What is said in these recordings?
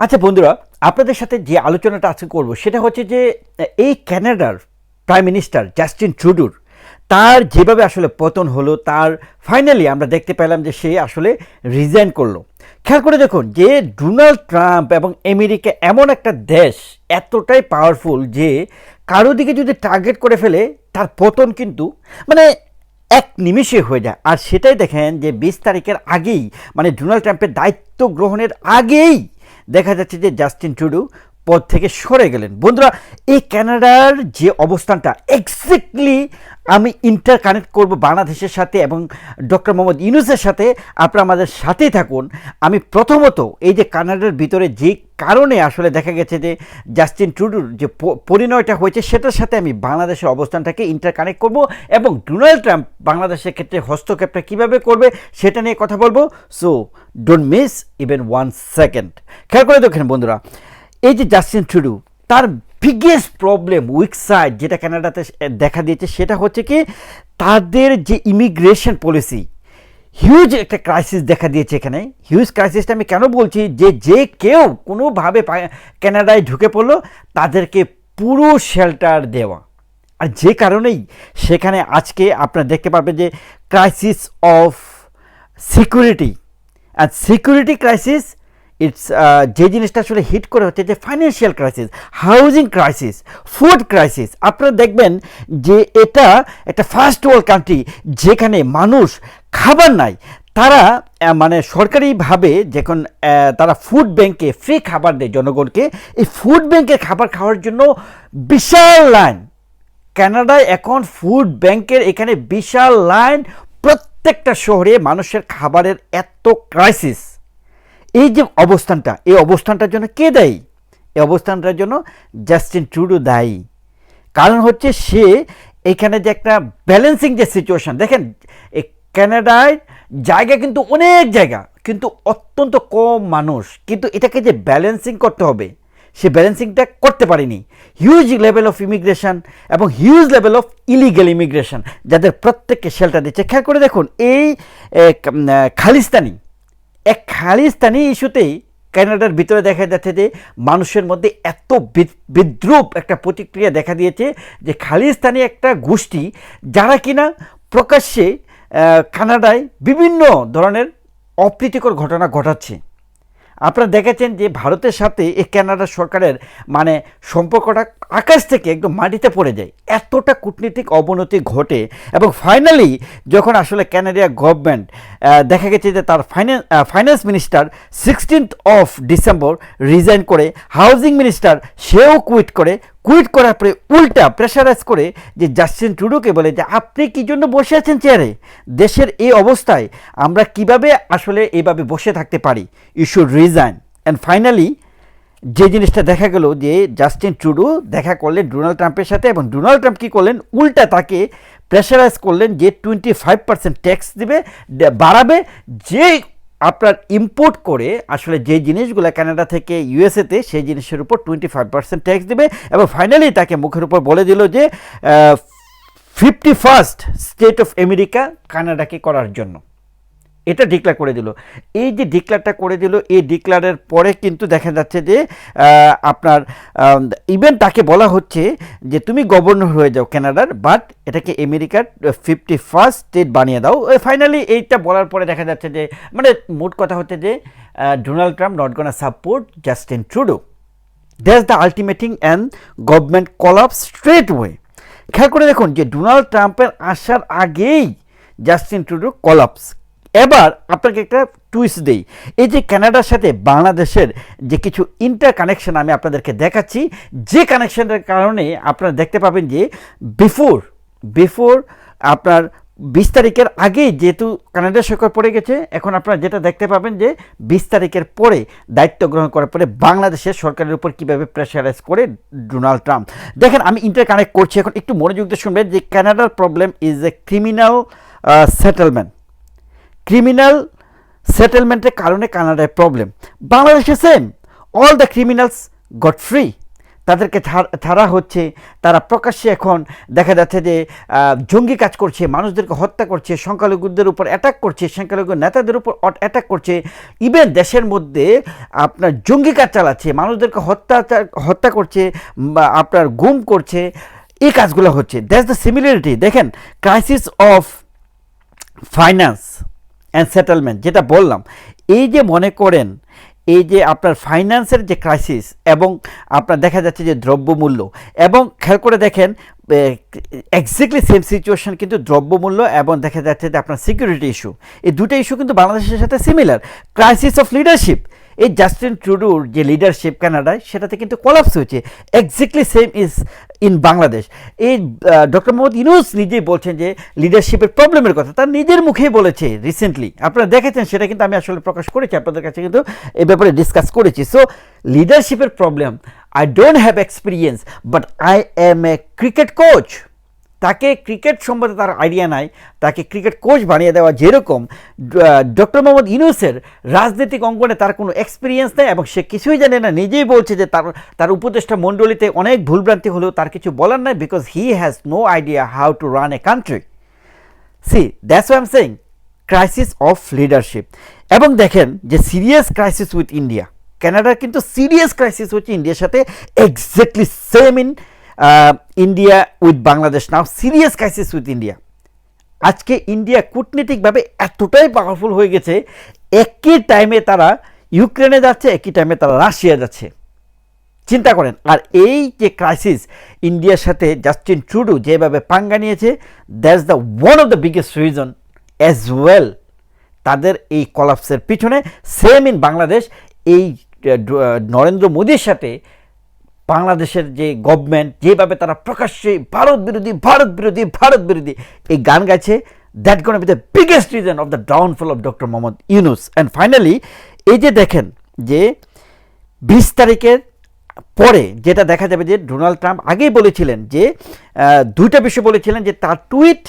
আচ্ছা বন্ধুরা, আপনাদের সাথে যে আলোচনাটা আজকে করব, সেটা হচ্ছে যে, এই ক্যানাডার প্রাইম মিনিস্টার জাস্টিন ট্রুডুর, তার যেভাবে আসলে পতন হলো, তার ফাইনালি আমরা দেখতে পেলাম যে সে আসলে রিজাইন করল। খেয়াল করে দেখুন যে, ডোনাল্ড ট্রাম্প এবং আমেরিকা এমন একটা দেশ, এতটাই পাওয়ারফুল যে, কারও দিকে যদি টার্গেট করে ফেলে, তার পতন কিন্তু মানে এক নিমিষে হয়ে যায়। আর সেটাই দেখেন যে, বিশ তারিখের আগেই মানে ডোনাল্ড ট্রাম্পের দায়িত্ব গ্রহণের আগেই দেখা যাচ্ছে যে জাস্টিন টুডু পদ থেকে সরে গেলেন। বন্ধুরা, এই ক্যানাডার যে অবস্থানটা এক্স্যাক্টলি আমি ইন্টার কানেক্ট করব বাংলাদেশের সাথে এবং ডক্টর মোহাম্মদ ইউনুসের সাথে। আপনারা আমাদের সাথেই থাকুন। আমি প্রথমত এই যে কানাডার ভিতরে যে কারণে আসলে দেখা গেছে যে জাস্টিন ট্রুডুর যে পরিণয়টা হয়েছে, সেটার সাথে আমি বাংলাদেশের অবস্থানটাকে ইন্টার কানেক্ট করব এবং ডোনাল্ড ট্রাম্প বাংলাদেশের ক্ষেত্রে হস্তক্ষেপটা কীভাবে করবে, সেটা নিয়ে কথা বলব। So don't miss even one second খেয়াল করে দেখেন বন্ধুরা, এই যে জাস্টিন ট্রুডু, তার বিগেস্ট প্রবলেম উইক সাইড যেটা কানাডাতে দেখা দিয়েছে, সেটা হচ্ছে কি, তাদের যে ইমিগ্রেশন পলিসি হিউজ একটা ক্রাইসিস দেখা দিয়েছে এখানে। হিউজ ক্রাইসিসটা আমি কেন বলছি? যে যে কেউ কোনোভাবে কানাডায় ঢুকে পড়ল, তাদেরকে পুরো শেল্টার দেওয়া। আর যে কারণেই সেখানে আজকে আপনারা দেখতে পাবেন যে ক্রাইসিস অফ সিকিউরিটি আর সিকিউরিটি ক্রাইসিস ইটস যে জিনিসটা আসলে হিট করে হচ্ছে যে financial crisis housing crisis food crisis আপনারা দেখবেন যে এটা একটা ফার্স্ট ওয়ার্ল্ড কান্ট্রি যেখানে মানুষ খাবার নাই। তারা মানে সরকারিভাবে যখন তারা ফুড ব্যাংকে ফ্রি খাবার দেয় জনগণকে, এই ফুড ব্যাংকের খাবার খাওয়ার জন্য বিশাল লাইন কানাডায় এখন ফুড ব্যাংকের এখানে বিশাল লাইন প্রত্যেকটা শহরে মানুষের খাবারের এত ক্রাইসিস এই যে অবস্থানটা, এই অবস্থানটার জন্য কে দায়ী? এই অবস্থানটার জন্য জাস্টিন ট্রুডো দায়ী। কারণ হচ্ছে সে এখানে যে একটা ব্যালেন্সিং যে সিচুয়েশন দেখেন এই কানাডায় জায়গা কিন্তু অনেক জায়গা, কিন্তু অত্যন্ত কম মানুষ। কিন্তু এটাকে যে ব্যালেন্সিং করতে হবে, সে ব্যালেন্সিংটা করতে পারেনি। হিউজ লেভেল অফ ইমিগ্রেশন এবং huge level of illegal immigration যাদের প্রত্যেককে শেল্টার দিচ্ছে। খেয়াল করে দেখুন, এই খালিস্তানি, এক খালিস্তানি ইস্যুতেই কানাডার ভিতরে দেখা যাচ্ছে যে মানুষের মধ্যে এত বিদ- বিদ্রুপ একটা প্রতিক্রিয়া দেখা দিয়েছে যে খালিস্তানি একটা গোষ্ঠী, যারা কিনা প্রকাশ্যে কানাডায় বিভিন্ন ধরনের অপ্রীতিকর ঘটনা ঘটাচ্ছে। আপনারা দেখেছেন যে ভারতের সাথে এই কানাডা সরকারের মানে সম্পর্কটা আকাশ থেকে একদম মাটিতে পড়ে যায়। এতটা কূটনীতিক অবনতি ঘটে এবং ফাইনালি যখন আসলে কানাডিয়া গভর্নমেন্ট দেখা গেছে যে তার finance finance minister sixteenth of December resign করে হাউজিং মিনিস্টার সেও কুইট করে কুইট করার পরে উল্টা প্রেশারাইজ করে যে জাস্টিন টুডুকে বলে যে, আপনি কি জন্য বসে আছেন চেয়ারে দেশের এই অবস্থায় আমরা কীভাবে আসলে এভাবে বসে থাকতে পারি? You should resign and finally যে জিনিসটা দেখা গেল যে জাস্টিন ট্রুডো দেখা করলেন ডোনাল্ড ট্রাম্পের সাথে এবং ডোনাল্ড ট্রাম্প কী করলেন? উল্টা তাকে প্রেশারাইজ করলেন যে টোয়েন্টি ফাইভ পার্সেন্ট ট্যাক্স দেবে, বাড়াবে, যে আপনার ইম্পোর্ট করে আসলে যে জিনিসগুলো কানাডা থেকে ইউএসএতে সেই জিনিসের উপর টোয়েন্টি ফাইভ পার্সেন্ট ট্যাক্স দেবে এবং ফাইনালি তাকে মুখের উপর বলে দিল যে fifty first state of America কানাডাকে করার জন্য। এটা ডিক্লেয়ার করে দিল। এই যে ডিক্লেয়ারটা করে দিল, এই ডিক্লেয়ারের পরে কিন্তু দেখা যাচ্ছে যে আপনার ইভেন তাকে বলা হচ্ছে যে, তুমি গভর্নর হয়ে যাও কানাডার বাট এটাকে আমেরিকার ফিফটি ফার্স্ট স্টেট বানিয়ে দাও। ফাইনালি এইটা বলার পরে দেখা যাচ্ছে যে মানে মোট কথা হচ্ছে যে Donald Trump not gonna support Justin Trudeau that's the ultimatum and government collapse straight way খেয়াল করে দেখুন যে ডোনাল্ড ট্রাম্পের আসার আগেই জাস্টিন ট্রুডো কলাপস এবার আপনাকে একটা টুইস্ট দেই। এই যে কানাডার সাথে বাংলাদেশের যে কিছু ইন্টার কানেকশন আমি আপনাদেরকে দেখাচ্ছি, যে কানেকশনের কারণে আপনারা দেখতে পাবেন যে বিফোর বিফোর আপনার বিশ তারিখের আগেই যেহেতু কানাডা সরকার পড়ে গেছে, এখন আপনারা যেটা দেখতে পাবেন যে বিশ তারিখের পরে দায়িত্ব গ্রহণ করার পরে বাংলাদেশের সরকারের উপর কীভাবে প্রেশারাইজ করে ডোনাল্ড ট্রাম্প দেখেন, আমি ইন্টার কানেক্ট করছি, এখন একটু মনোযোগ দিয়ে শুনবেন যে কানাডার problem is a criminal settlement criminal সেটেলমেন্টের কারণে কানাডায় প্রবলেম বাংলাদেশে same all the criminals got free তাদেরকে ছাড়- হচ্ছে, তারা প্রকাশ্যে এখন দেখা যাচ্ছে যে জঙ্গি কাজ করছে, মানুষদেরকে হত্যা করছে, সংখ্যালঘুদের উপর অ্যাটাক করছে, সংখ্যালঘু নেতাদের উপর অ্যাটাক করছে। ইভেন দেশের মধ্যে আপনার জঙ্গি কাজ চালাচ্ছে, মানুষদেরকে হত্যা হত্যা করছে, বা আপনার গুম করছে, এই কাজগুলো হচ্ছে। দ্যাটস দ্য সিমিলারিটি দেখেন crisis of finance and settlement যেটা বললাম। এই যে মনে করেন, এই যে আপনার ফাইন্যান্সের যে ক্রাইসিস এবং আপনার দেখা যাচ্ছে যে দ্রব্যমূল্য এবং খেয়াল করে দেখেন এক্স্যাক্টলি সেম সিচুয়েশন কিন্তু দ্রব্যমূল্য এবং দেখা যাচ্ছে যে আপনার সিকিউরিটি ইস্যু এই দুটো ইস্যু কিন্তু বাংলাদেশের সাথে সিমিলার ক্রাইসিস অফ লিডারশিপ এই জাস্টিন ট্রুডুর যে লিডারশিপ কানাডায় সেটাতে কিন্তু কলাপস হয়েছে। Exactly same is in Bangladesh. এই ডক্টর মোহাম্মদ ইউনুস নিজেই বলছেন যে লিডারশিপের প্রবলেমের কথা। তার নিজের মুখেই বলেছে রিসেন্টলি আপনারা দেখেছেন, সেটা কিন্তু আমি আসলে প্রকাশ করেছি, আপনাদের কাছে কিন্তু এ ব্যাপারে ডিসকাস করেছি। So লিডারশিপের problem I don't have experience but I am a cricket coach তাকে ক্রিকেট সম্বন্ধে তার আইডিয়া নাই, তাকে ক্রিকেট কোচ বানিয়ে দেওয়া যেরকম ডক্টর মোহাম্মদ ইউনুসের রাজনৈতিক অঙ্গনে তার কোনো এক্সপিরিয়েন্স নেই এবং সে কিছুই জানে না, নিজেই বলছে যে তার তার উপদেষ্টা মণ্ডলীতে অনেক ভুলভ্রান্তি হলেও তার কিছু বলার নাই because he has no idea how to run a country see that's I am saying crisis of leadership এবং দেখেন যে সিরিয়াস ক্রাইসিস উইথ ইন্ডিয়া কানাডার কিন্তু সিরিয়াস ক্রাইসিস হচ্ছে ইন্ডিয়ার সাথে exactly same in India with Bangladesh now serious crisis with India আজকে India কূটনীতিকভাবে এতটাই পাওয়ারফুল হয়ে গেছে, একই টাইমে তারা ইউক্রেনে যাচ্ছে, একই টাইমে তারা রাশিয়া যাচ্ছে। চিন্তা করেন, আর এই যে ক্রাইসিস ইন্ডিয়ার সাথে জাস্টিন ট্রুডু যেভাবে পাঙ্গা নিয়েছে that's the one of the biggest reason as well তাদের এই কলাপসের পিছনে। সেম ইন বাংলাদেশ এই নরেন্দ্র মোদীর সাথে বাংলাদেশের যে গভর্নমেন্ট যেভাবে তারা প্রকাশ্যে ভারত বিরোধী ভারত বিরোধী ভারত বিরোধী, এই গান গাইছে that gonna be the biggest reason of the downfall of doctor Mohammad Yunus and finally এই যে দেখেন যে বিশ তারিখের পরে যেটা দেখা যাবে যে ডোনাল্ড ট্রাম্প আগেই বলেছিলেন যে দুইটা বিষয় বলেছিলেন যে তার টুইট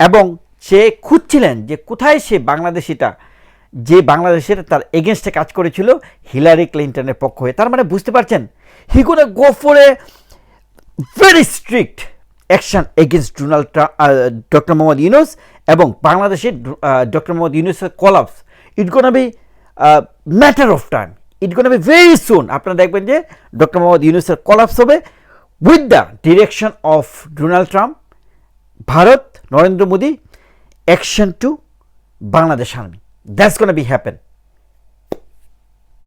এবং সে খুঁজছিলেন যে কোথায় সে বাংলাদেশিটা, যে বাংলাদেশের তার এগেনস্টে কাজ করেছিল হিলারি ক্লিন্টনের পক্ষ হয়ে। তার মানে বুঝতে পারছেন he gonna go for a very strict action against Donald doctor Mohammad Yunus এবং বাংলাদেশের ডক্টর মোহাম্মদ ইউনুসের collapse it gonna be matter of time it gonna be very soon আপনারা দেখবেন যে ডক্টর মোহাম্মদ ইউনুসের কলাপস হবে with the direction of Donald Trump Bharat, Narendra Modi action to Bangladesh army that's gonna be happen